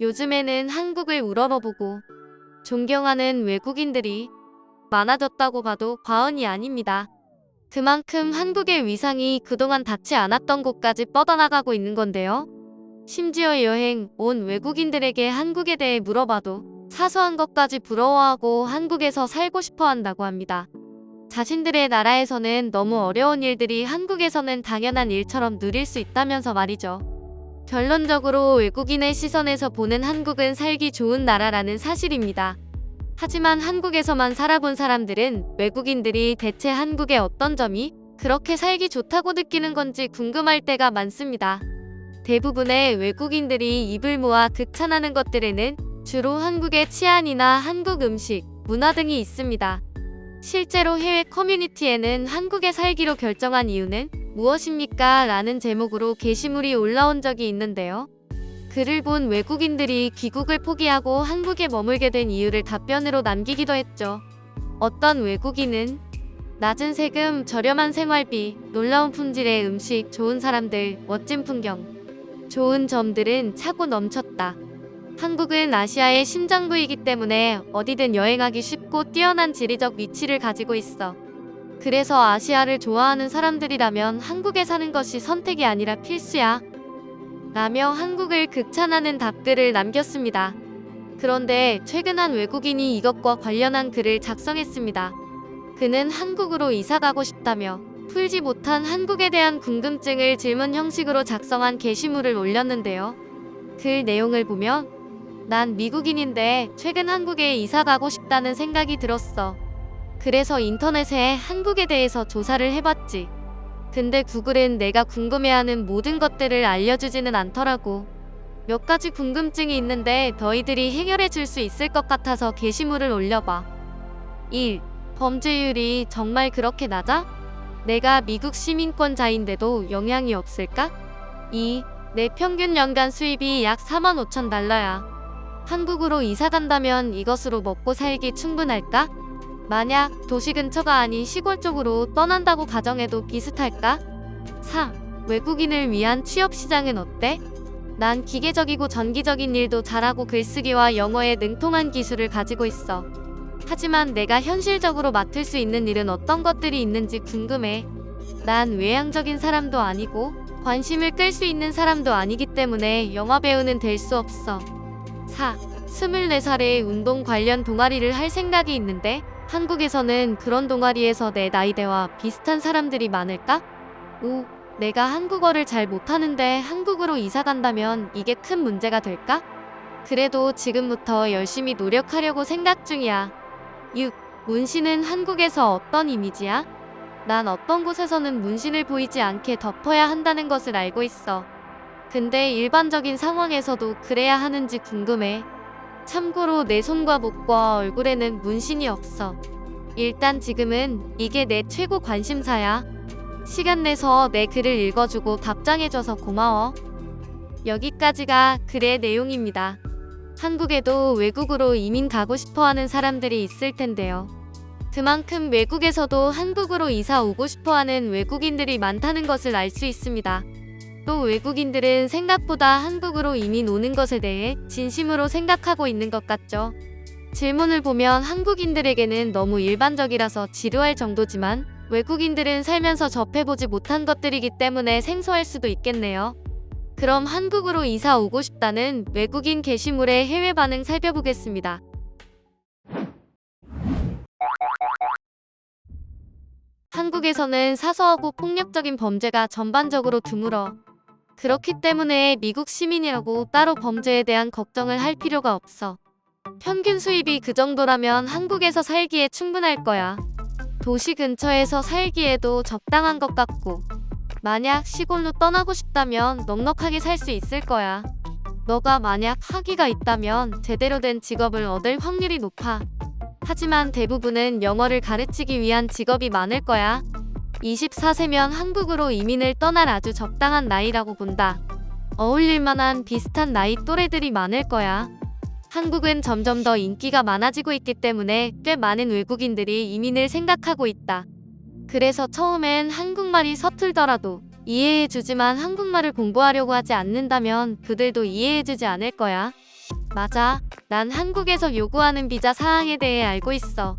요즘에는 한국을 우러러보고 존경하는 외국인들이 많아졌다고 봐도 과언이 아닙니다. 그만큼 한국의 위상이 그동안 닿지 않았던 곳까지 뻗어나가고 있는 건데요. 심지어 여행 온 외국인들에게 한국에 대해 물어봐도 사소한 것까지 부러워하고 한국에서 살고 싶어 한다고 합니다. 자신들의 나라에서는 너무 어려운 일들이 한국에서는 당연한 일처럼 누릴 수 있다면서 말이죠. 결론적으로 외국인의 시선에서 보는 한국은 살기 좋은 나라라는 사실입니다. 하지만 한국에서만 살아본 사람들은 외국인들이 대체 한국의 어떤 점이 그렇게 살기 좋다고 느끼는 건지 궁금할 때가 많습니다. 대부분의 외국인들이 입을 모아 극찬하는 것들에는 주로 한국의 치안이나 한국 음식, 문화 등이 있습니다. 실제로 해외 커뮤니티에는 한국에 살기로 결정한 이유는 무엇입니까? 라는 제목으로 게시물이 올라온 적이 있는데요. 글을 본 외국인들이 귀국을 포기하고 한국에 머물게 된 이유를 답변으로 남기기도 했죠. 어떤 외국인은 낮은 세금, 저렴한 생활비, 놀라운 품질의 음식, 좋은 사람들, 멋진 풍경, 좋은 점들은 차고 넘쳤다. 한국은 아시아의 심장부이기 때문에 어디든 여행하기 쉽고 뛰어난 지리적 위치를 가지고 있어. 그래서 아시아를 좋아하는 사람들이라면 한국에 사는 것이 선택이 아니라 필수야. 라며 한국을 극찬하는 답글을 남겼습니다. 그런데 최근 한 외국인이 이것과 관련한 글을 작성했습니다. 그는 한국으로 이사가고 싶다며 풀지 못한 한국에 대한 궁금증을 질문 형식으로 작성한 게시물을 올렸는데요. 글 내용을 보면 난 미국인인데 최근 한국에 이사 가고 싶다는 생각이 들었어. 그래서 인터넷에 한국에 대해서 조사를 해봤지. 근데 구글은 내가 궁금해하는 모든 것들을 알려주지는 않더라고. 몇 가지 궁금증이 있는데 너희들이 해결해 줄 수 있을 것 같아서 게시물을 올려봐. 1. 범죄율이 정말 그렇게 낮아? 내가 미국 시민권자인데도 영향이 없을까? 2. 내 평균 연간 수입이 약 4만 5천 달러야. 한국으로 이사 간다면 이것으로 먹고 살기 충분할까? 만약 도시 근처가 아닌 시골 쪽으로 떠난다고 가정해도 비슷할까? 4. 외국인을 위한 취업 시장은 어때? 난 기계적이고 전기적인 일도 잘하고 글쓰기와 영어에 능통한 기술을 가지고 있어. 하지만 내가 현실적으로 맡을 수 있는 일은 어떤 것들이 있는지 궁금해. 난 외향적인 사람도 아니고 관심을 끌 수 있는 사람도 아니기 때문에 영화 배우는 될 수 없어. 4. 24살에 운동 관련 동아리를 할 생각이 있는데 한국에서는 그런 동아리에서 내 나이대와 비슷한 사람들이 많을까? 5. 내가 한국어를 잘 못하는데 한국으로 이사 간다면 이게 큰 문제가 될까? 그래도 지금부터 열심히 노력하려고 생각 중이야. 6. 문신은 한국에서 어떤 이미지야? 난 어떤 곳에서는 문신을 보이지 않게 덮어야 한다는 것을 알고 있어. 근데 일반적인 상황에서도 그래야 하는지 궁금해. 참고로 내 손과 목과 얼굴에는 문신이 없어. 일단 지금은 이게 내 최고 관심사야. 시간 내서 내 글을 읽어주고 답장해줘서 고마워. 여기까지가 글의 내용입니다. 한국에도 외국으로 이민 가고 싶어 하는 사람들이 있을 텐데요. 그만큼 외국에서도 한국으로 이사 오고 싶어 하는 외국인들이 많다는 것을 알 수 있습니다. 또 외국인들은 생각보다 한국으로 이민 오는 것에 대해 진심으로 생각하고 있는 것 같죠. 질문을 보면 한국인들에게는 너무 일반적이라서 지루할 정도지만 외국인들은 살면서 접해보지 못한 것들이기 때문에 생소할 수도 있겠네요. 그럼 한국으로 이사 오고 싶다는 외국인 게시물의 해외 반응 살펴보겠습니다. 한국에서는 사소하고 폭력적인 범죄가 전반적으로 드물어. 그렇기 때문에 미국 시민이라고 따로 범죄에 대한 걱정을 할 필요가 없어. 평균 수입이 그 정도라면 한국에서 살기에 충분할 거야. 도시 근처에서 살기에도 적당한 것 같고. 만약 시골로 떠나고 싶다면 넉넉하게 살 수 있을 거야. 너가 만약 학위가 있다면 제대로 된 직업을 얻을 확률이 높아. 하지만 대부분은 영어를 가르치기 위한 직업이 많을 거야. 24세면 한국으로 이민을 떠날 아주 적당한 나이라고 본다. 어울릴 만한 비슷한 나이 또래들이 많을 거야. 한국은 점점 더 인기가 많아지고 있기 때문에 꽤 많은 외국인들이 이민을 생각하고 있다. 그래서 처음엔 한국말이 서툴더라도 이해해주지만 한국말을 공부하려고 하지 않는다면 그들도 이해해주지 않을 거야. 맞아. 난 한국에서 요구하는 비자 사항에 대해 알고 있어.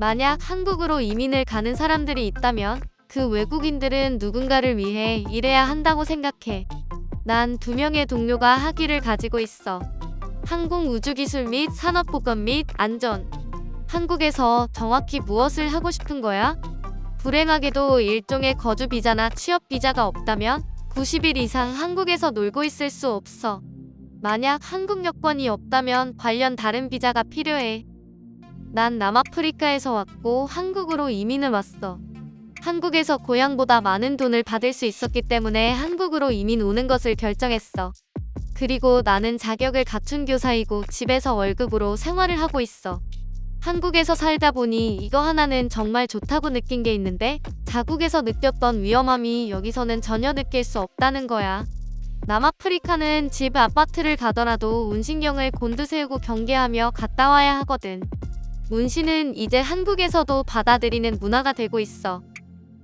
만약 한국으로 이민을 가는 사람들이 있다면 그 외국인들은 누군가를 위해 일해야 한다고 생각해. 난 두 명의 동료가 학위를 가지고 있어. 항공 우주기술 및 산업보건 및 안전. 한국에서 정확히 무엇을 하고 싶은 거야? 불행하게도 일종의 거주 비자나 취업 비자가 없다면 90일 이상 한국에서 놀고 있을 수 없어. 만약 한국 여권이 없다면 관련 다른 비자가 필요해. 난 남아프리카에서 왔고 한국으로 이민을 왔어. 한국에서 고향보다 많은 돈을 받을 수 있었기 때문에 한국으로 이민 오는 것을 결정했어. 그리고 나는 자격을 갖춘 교사이고 집에서 월급으로 생활을 하고 있어. 한국에서 살다 보니 이거 하나는 정말 좋다고 느낀 게 있는데 자국에서 느꼈던 위험함이 여기서는 전혀 느낄 수 없다는 거야. 남아프리카는 집 아파트를 가더라도 운신경을 곤두세우고 경계하며 갔다 와야 하거든. 문신은 이제 한국에서도 받아들이는 문화가 되고 있어.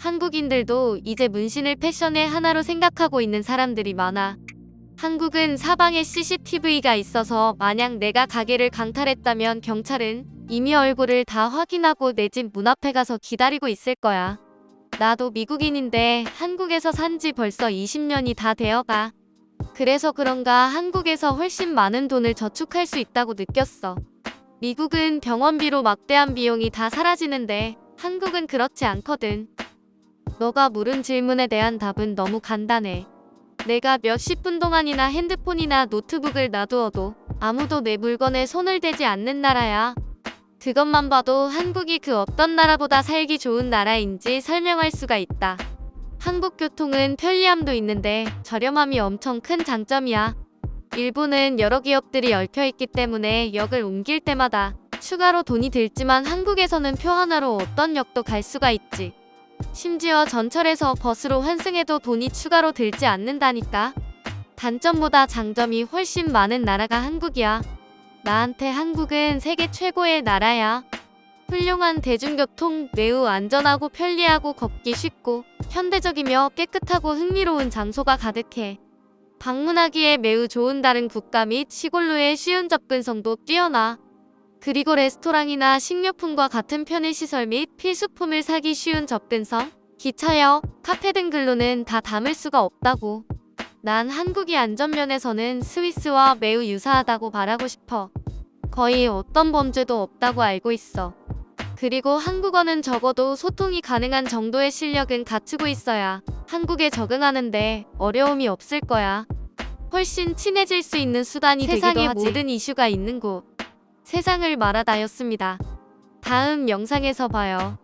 한국인들도 이제 문신을 패션의 하나로 생각하고 있는 사람들이 많아. 한국은 사방에 CCTV가 있어서 만약 내가 가게를 강탈했다면 경찰은 이미 얼굴을 다 확인하고 내 집 문 앞에 가서 기다리고 있을 거야. 나도 미국인인데 한국에서 산 지 벌써 20년이 다 되어가. 그래서 그런가 한국에서 훨씬 많은 돈을 저축할 수 있다고 느꼈어. 미국은 병원비로 막대한 비용이 다 사라지는데 한국은 그렇지 않거든. 너가 물은 질문에 대한 답은 너무 간단해. 내가 몇십 분 동안이나 핸드폰이나 노트북을 놔두어도 아무도 내 물건에 손을 대지 않는 나라야. 그것만 봐도 한국이 그 어떤 나라보다 살기 좋은 나라인지 설명할 수가 있다. 한국 교통은 편리함도 있는데 저렴함이 엄청 큰 장점이야. 일본은 여러 기업들이 얽혀 있기 때문에 역을 옮길 때마다 추가로 돈이 들지만 한국에서는 표 하나로 어떤 역도 갈 수가 있지. 심지어 전철에서 버스로 환승해도 돈이 추가로 들지 않는다니까. 단점보다 장점이 훨씬 많은 나라가 한국이야. 나한테 한국은 세계 최고의 나라야. 훌륭한 대중교통, 매우 안전하고 편리하고 걷기 쉽고 현대적이며 깨끗하고 흥미로운 장소가 가득해. 방문하기에 매우 좋은 다른 국가 및 시골로의 쉬운 접근성도 뛰어나. 그리고 레스토랑이나 식료품과 같은 편의 시설 및 필수품을 사기 쉬운 접근성, 기차역, 카페 등 글로는 다 담을 수가 없다고. 난 한국이 안전면에서는 스위스와 매우 유사하다고 말하고 싶어. 거의 어떤 범죄도 없다고 알고 있어. 그리고 한국어는 적어도 소통이 가능한 정도의 실력은 갖추고 있어야 한국에 적응하는데 어려움이 없을 거야. 훨씬 친해질 수 있는 수단이 세상의 되기도 하지. 모든 이슈가 있는 곳. 세상을 말하다였습니다. 다음 영상에서 봐요.